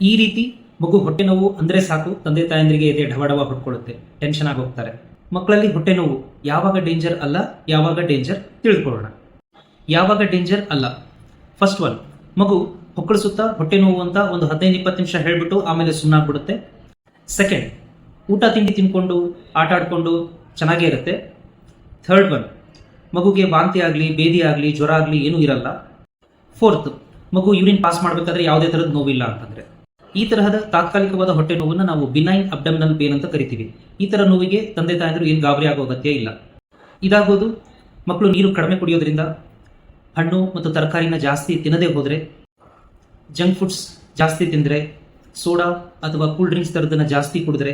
ಈ ರೀತಿ ಮಗು ಹೊಟ್ಟೆ ನೋವು ಅಂದ್ರೆ ಸಾಕು, ತಂದೆ ತಾಯಂದ್ರಿಗೆ ಎದೆ ಢವಡವ ಹೊಟ್ಕೊಳ್ಳುತ್ತೆ ಟೆನ್ಷನ್ ಆಗಿ ಹೋಗ್ತಾರೆ. ಮಕ್ಕಳಲ್ಲಿ ಹೊಟ್ಟೆ ನೋವು ಯಾವಾಗ ಡೇಂಜರ್ ಅಲ್ಲ, ಯಾವಾಗ ಡೇಂಜರ್ ತಿಳ್ಕೊಳ್ಳೋಣ. ಯಾವಾಗ ಡೇಂಜರ್ ಅಲ್ಲ? ಫಸ್ಟ್ ಒನ್ ಮಗು ಹೊಕ್ಕಳಿಸುತ್ತಾ ಹೊಟ್ಟೆ ನೋವು ಅಂತ ಒಂದು ಹದಿನೈದು, ಇಪ್ಪತ್ತು ನಿಮಿಷ ಹೇಳ್ಬಿಟ್ಟು ಆಮೇಲೆ ಸುಮ್ಮನಾಗ್ಬಿಡುತ್ತೆ ಸೆಕೆಂಡ್ ಊಟ ತಿಂಡಿ ತಿನ್ಕೊಂಡು, ಆಟ ಆಡ್ಕೊಂಡು ಚೆನ್ನಾಗೇ ಇರುತ್ತೆ. ಥರ್ಡ್ ಒನ್ ಮಗುಗೆ ವಾಂತಿ ಆಗಲಿ, ಬೇದಿ ಆಗಲಿ, ಜ್ವರ ಆಗಲಿ ಏನೂ ಇರಲ್ಲ. ಫೋರ್ತ್ ಮಗು ಯೂರಿನ್ ಪಾಸ್ ಮಾಡಬೇಕಾದ್ರೆ ಯಾವುದೇ ಥರದ ನೋವಿಲ್ಲ ಅಂತಂದ್ರೆ. ಈ ತರಹದ ತಾತ್ಕಾಲಿಕವಾದ ಹೊಟ್ಟೆ ನೋವನ್ನು ನಾವು ಬಿನೈನ್ ಅಬ್ಡಮಿನಲ್ ಪೇನ್ ಅಂತ ಕರಿತೀವಿ. ಈ ಥರ ನೋವಿಗೆ ತಂದೆ ತಾಯಂದಿರು ಏನು ಗಾಬರಿ ಆಗೋ ಅಗತ್ಯ ಇಲ್ಲ. ಇದಾಗೋದು ಮಕ್ಕಳು ನೀರು ಕಡಿಮೆ ಕುಡಿಯೋದ್ರಿಂದ ಹಣ್ಣು ಮತ್ತು ತರಕಾರಿನ ಜಾಸ್ತಿ ತಿನ್ನದೇ ಹೋದರೆ ಜಂಕ್ ಫುಡ್ಸ್ ಜಾಸ್ತಿ ತಿಂದರೆ, ಸೋಡಾ ಅಥವಾ ಕೂಲ್ ಡ್ರಿಂಕ್ಸ್ ಥರದನ್ನು ಜಾಸ್ತಿ ಕುಡಿದ್ರೆ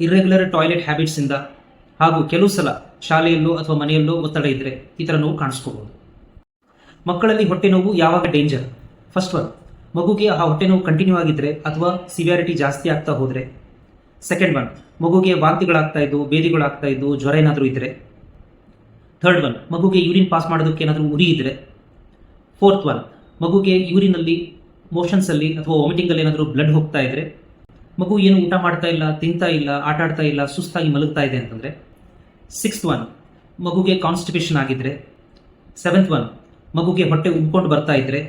ಇರ್ರೆಗ್ಯುಲರ್ ಟಾಯ್ಲೆಟ್ ಹ್ಯಾಬಿಟ್ಸಿಂದ ಹಾಗೂ ಕೆಲವು ಸಲ ಶಾಲೆಯಲ್ಲೋ ಅಥವಾ ಮನೆಯಲ್ಲೋ ಒತ್ತಡ ಇದ್ದರೆ ಈ ಥರ ನೋವು ಕಾಣಿಸ್ಕೋಬೋದು. ಮಕ್ಕಳಲ್ಲಿ ಹೊಟ್ಟೆ ನೋವು ಯಾವಾಗ ಡೇಂಜರ್ ಫಸ್ಟ್ ಒನ್ ಮಗುಗೆ ಆ ಹೊಟ್ಟೆ ನೋವು ಕಂಟಿನ್ಯೂ ಆಗಿದ್ರೆ ಅಥವಾ ಸಿವಿಯಾರಿಟಿ ಜಾಸ್ತಿ ಆಗ್ತಾ ಹೋದರೆ? ಸೆಕೆಂಡ್ ಒನ್ ಮಗುಗೆ ವಾಂತಿಗಳಾಗ್ತಾ ಇದ್ದು, ಬೇದಿಗಳಾಗ್ತಾ ಇದ್ದು, ಜ್ವರ ಏನಾದರೂ ಇದ್ದರೆ ಥರ್ಡ್ ಒನ್ ಮಗುಗೆ ಯೂರಿನ್ ಪಾಸ್ ಮಾಡೋದಕ್ಕೆ ಏನಾದರೂ ಉರಿ ಇದ್ದರೆ ಫೋರ್ತ್ ಒನ್ ಮಗುಗೆ ಯೂರಿನಲ್ಲಿ ಮೋಷನ್ಸಲ್ಲಿ ಅಥವಾ ವಾಮಿಟಿಂಗಲ್ಲಿ ಏನಾದರೂ ಬ್ಲಡ್ ಹೋಗ್ತಾ ಇದ್ರೆ? ಮಗು ಏನು ಊಟ ಮಾಡ್ತಾ ಇಲ್ಲ, ತಿಂತಾ ಇಲ್ಲ, ಆಟ ಆಡ್ತಾ ಇಲ್ಲ, ಸುಸ್ತಾಗಿ ಮಲಗ್ತಾ ಇದೆ ಅಂತಂದರೆ? ಸಿಕ್ಸ್ತ್ ಒನ್ ಮಗುಗೆ ಕಾನ್ಸ್ಟಿಪೇಷನ್ ಆಗಿದ್ರೆ? ಸೆವೆಂತ್ ಒನ್ ಮಗುಗೆ ಹೊಟ್ಟೆ ಉಬ್ಕೊಂಡು ಬರ್ತಾ ಇದ್ರೆ?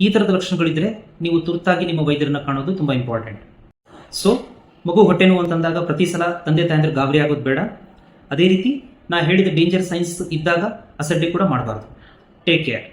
ಈ ಥರದ ಲಕ್ಷಣಗಳಿದ್ರೆ ನೀವು ತುರ್ತಾಗಿ ನಿಮ್ಮ ವೈದ್ಯರನ್ನ ಕಾಣೋದು ತುಂಬ ಇಂಪಾರ್ಟೆಂಟ್ ಸೊ ಮಗು ಹೊಟ್ಟೆ ನೋವು ಅಂತಂದಾಗ ಪ್ರತಿ ಸಲ ತಂದೆ ತಾಯಂದ್ರೆ ಗಾಬರಿ ಆಗೋದು ಬೇಡ. ಅದೇ ರೀತಿ ನಾ ಹೇಳಿದ ಡೇಂಜರ್ ಸೈನ್ಸ್ ಇದ್ದಾಗ ಅಸಡ್ಡೆ ಕೂಡ ಮಾಡಬಾರ್ದು. Take care